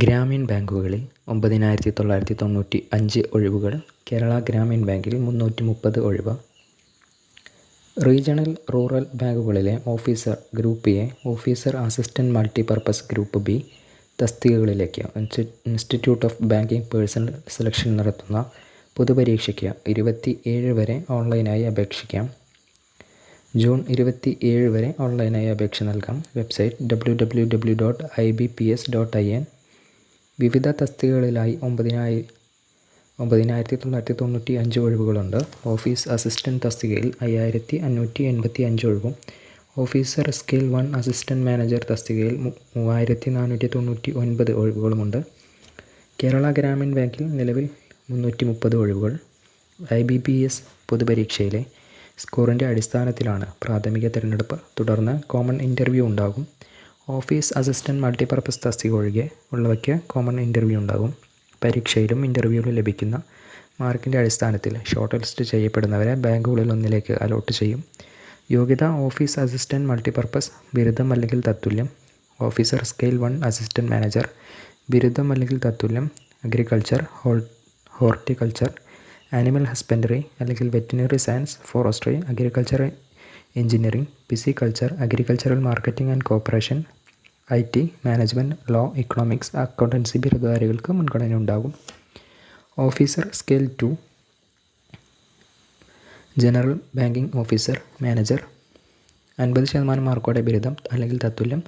ഗ്രാമീൺ ബാങ്കുകളിൽ ഒമ്പതിനായിരത്തി തൊള്ളായിരത്തി തൊണ്ണൂറ്റി അഞ്ച് ഒഴിവുകൾ കേരള ഗ്രാമീൺ ബാങ്കിൽ മുന്നൂറ്റി മുപ്പത് ഒഴിവ്. Regional rural ബാങ്കുകളിലെ officer group A officer assistant multipurpose group B തസ്തികകളിലേക്ക് Institute of Banking Personnel Selection നടത്തുന്ന പൊതുപരീക്ഷയ്ക്ക് ഇരുപത്തി ഏഴ് വരെ ഓൺലൈനായി അപേക്ഷിക്കാം. ജൂൺ ഇരുപത്തി ഏഴ് വരെ ഓൺലൈനായി അപേക്ഷ നൽകാം. Website W W W dot I B P S dot I N വിവിധ തസ്തികകളിലായി ഒമ്പതിനായി ഒമ്പതിനായിരത്തി തൊള്ളായിരത്തി തൊണ്ണൂറ്റി അഞ്ച് ഒഴിവുകളുണ്ട്. ഓഫീസ് അസിസ്റ്റന്റ് തസ്തികയിൽ അയ്യായിരത്തി അഞ്ഞൂറ്റി എൺപത്തി അഞ്ച് ഒഴിവും. Officer scale one assistant manager തസ്തികയിൽ മൂവായിരത്തി നാനൂറ്റി തൊണ്ണൂറ്റി ഒൻപത് ഒഴിവുകളുമുണ്ട്. കേരള ഗ്രാമീൺ ബാങ്കിൽ നിലവിൽ മുന്നൂറ്റി മുപ്പത് ഒഴിവുകൾ. ഐ ബി പി എസ് പൊതുപരീക്ഷയിലെ സ്കോറിന്റെ അടിസ്ഥാനത്തിലാണ് പ്രാഥമിക തിരഞ്ഞെടുപ്പ്. തുടർന്ന് കോമൺ ഇന്റർവ്യൂ ഉണ്ടാകും. ഓഫീസ് അസിസ്റ്റന്റ് മൾട്ടിപർപ്പസ് തസ്തിക ഒഴികെ ഉള്ളവയ്ക്ക് കോമൺ ഇന്റർവ്യൂ ഉണ്ടാകും. പരീക്ഷയിലും ഇന്റർവ്യൂവിലും ലഭിക്കുന്ന മാർക്കിന്റെ അടിസ്ഥാനത്തിൽ ഷോർട്ട് ലിസ്റ്റ് ചെയ്യപ്പെടുന്നവരെ ബാങ്കുകളിൽ ഒന്നിലേക്ക് അലോട്ട് ചെയ്യും. യോഗ്യത ഓഫീസ് അസിസ്റ്റന്റ് മൾട്ടിപർപ്പസ് ബിരുദം അല്ലെങ്കിൽ തത്തുല്യം. Officer scale one assistant manager ബിരുദം അല്ലെങ്കിൽ തത്തുല്യം. Agriculture whole horticulture animal husbandry അല്ലെങ്കിൽ veterinary science forestry agriculture engineering pisciculture agricultural marketing and cooperation I T management law economics accountancy ബിരുദധാരികൾക്ക് മുൻഗണന ഉണ്ടാകും. Officer scale two general banking officer manager അൻപത് ശതമാനം മാർക്കോടെ ബിരുദം അല്ലെങ്കിൽ തത്തുല്യം.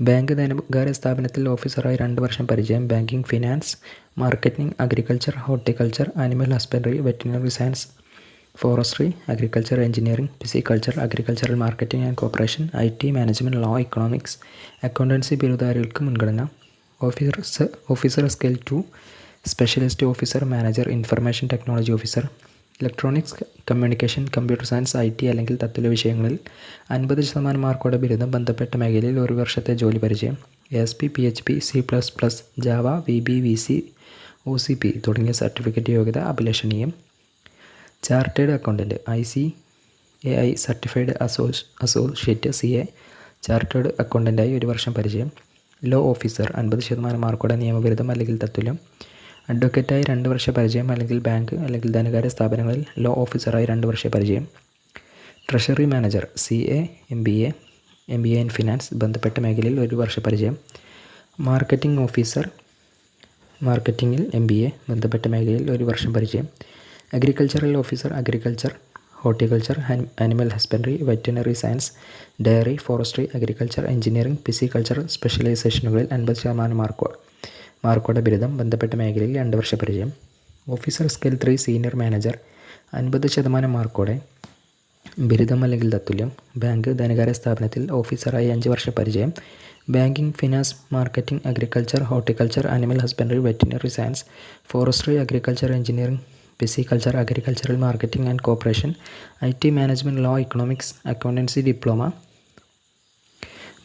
ബാങ്ക് ധനകാര്യ സ്ഥാപനത്തിൽ ഓഫീസറായി രണ്ട് വർഷം പരിചയം. Banking finance marketing agriculture horticulture animal husbandry veterinary science forestry agriculture engineering pisciculture agricultural marketing and cooperation I T management law economics accountancy ബിരുദധാരികൾക്ക് മുൻഗണന officer officer scale two specialist officer manager information technology officer electronics communication computer science I T അല്ലെങ്കിൽ തത്തുല്യ വിഷയങ്ങളിൽ അൻപത് ശതമാനം മാർക്കോടെ ബിരുദം ബന്ധപ്പെട്ട മേഖലയിൽ ഒരു വർഷത്തെ ജോലി പരിചയം S P P H P C plus plus Java V B V C O C P തുടങ്ങിയ സർട്ടിഫിക്കറ്റ് യോഗ്യത അഭിലഷണീയം chartered accountant I C A I certified asso associate C A chartered അക്കൗണ്ടന്റായി ഒരു വർഷം പരിചയം. ലോ ഓഫീസർ അൻപത് ശതമാനം മാർക്കോടെ നിയമവിരുദ്ധം അല്ലെങ്കിൽ തത്തുല്യം. അഡ്വക്കേറ്റായി രണ്ട് വർഷ പരിചയം അല്ലെങ്കിൽ ബാങ്ക് അല്ലെങ്കിൽ ധനകാര്യ സ്ഥാപനങ്ങളിൽ ലോ ഓഫീസറായി രണ്ട് വർഷ പരിചയം. Treasury manager C A M B A M B A in finance ബന്ധപ്പെട്ട മേഖലയിൽ ഒരു വർഷ പരിചയം. മാർക്കറ്റിംഗ് ഓഫീസർ മാർക്കറ്റിംഗിൽ എം ബി എ ബന്ധപ്പെട്ട മേഖലയിൽ ഒരു വർഷം പരിചയം. Agricultural officer agriculture horticulture animal husbandry veterinary science dairy forestry agriculture engineering pisciculture സ്പെഷ്യലൈസേഷനുകളിൽ അൻപത് ശതമാനം മാർക്കോ മാർക്കോടെ ബിരുദം ബന്ധപ്പെട്ട മേഖലയിൽ രണ്ട് വർഷ പരിചയം. Officer scale three senior manager അൻപത് ശതമാനം മാർക്കോടെ ബിരുദം അല്ലെങ്കിൽ തത്തുല്യം. ബാങ്ക് ധനകാര്യ സ്ഥാപനത്തിൽ ഓഫീസറായി അഞ്ച് വർഷ പരിചയം. Banking finance marketing agriculture horticulture animal husbandry veterinary science forestry agriculture engineering pisciculture agricultural marketing and cooperation I T management law economics accountancy diploma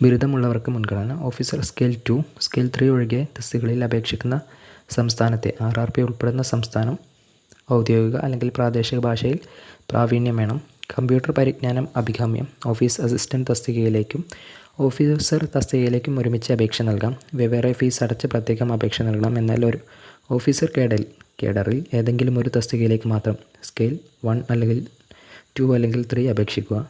ബിരുദമുള്ളവർക്ക് മുൻഗണന. Officer scale two scale three ഒഴികെ തസ്തികളിൽ അപേക്ഷിക്കുന്ന സംസ്ഥാനത്തെ ആർ ആർ പി ഉൾപ്പെടുന്ന സംസ്ഥാനം ഔദ്യോഗിക അല്ലെങ്കിൽ പ്രാദേശിക ഭാഷയിൽ പ്രാവീണ്യം വേണം. കമ്പ്യൂട്ടർ പരിജ്ഞാനം അഭികാമ്യം. ഓഫീസ് അസിസ്റ്റന്റ് തസ്തികയിലേക്കും ഓഫീസർ തസ്തികയിലേക്കും ഒരുമിച്ച് അപേക്ഷ നൽകാം. വെവ്വേറെ ഫീസ് അടച്ച് പ്രത്യേകം അപേക്ഷ നൽകണം. എന്നാൽ ഒരു ഓഫീസർ കേഡൽ കേഡറിൽ ഏതെങ്കിലും ഒരു തസ്തികയിലേക്ക് മാത്രം സ്കെയിൽ വൺ അല്ലെങ്കിൽ ടു അല്ലെങ്കിൽ ത്രീ അപേക്ഷിക്കുക.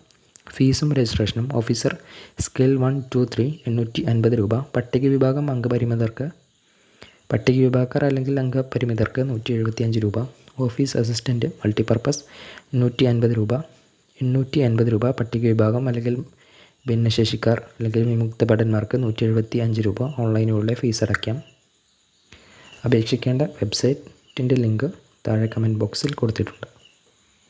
ഫീസും രജിസ്ട്രേഷനും officer scale one two three എണ്ണൂറ്റി അൻപത് രൂപ. പട്ടിക വിഭാഗം അംഗപരിമിതർക്ക് പട്ടിക വിഭാഗക്കാർ അല്ലെങ്കിൽ അംഗപരിമിതർക്ക് നൂറ്റി എഴുപത്തി അഞ്ച് രൂപ. ഓഫീസ് അസിസ്റ്റന്റ് മൾട്ടിപർപ്പസ് എണ്ണൂറ്റി അൻപത് രൂപ. എണ്ണൂറ്റി അൻപത് രൂപ പട്ടിക വിഭാഗം അല്ലെങ്കിൽ ഭിന്നശേഷിക്കാർ അല്ലെങ്കിൽ വിമുക്ത ഭടന്മാർക്ക് നൂറ്റി എഴുപത്തി അഞ്ച് രൂപ. ഓൺലൈനിലൂടെ ഫീസ് അടയ്ക്കാം അപേക്ഷിക്കേണ്ട വെബ്സൈറ്റിന്റെ ലിങ്ക് താഴെ കമന്റ് ബോക്സിൽ കൊടുത്തിട്ടുണ്ട്.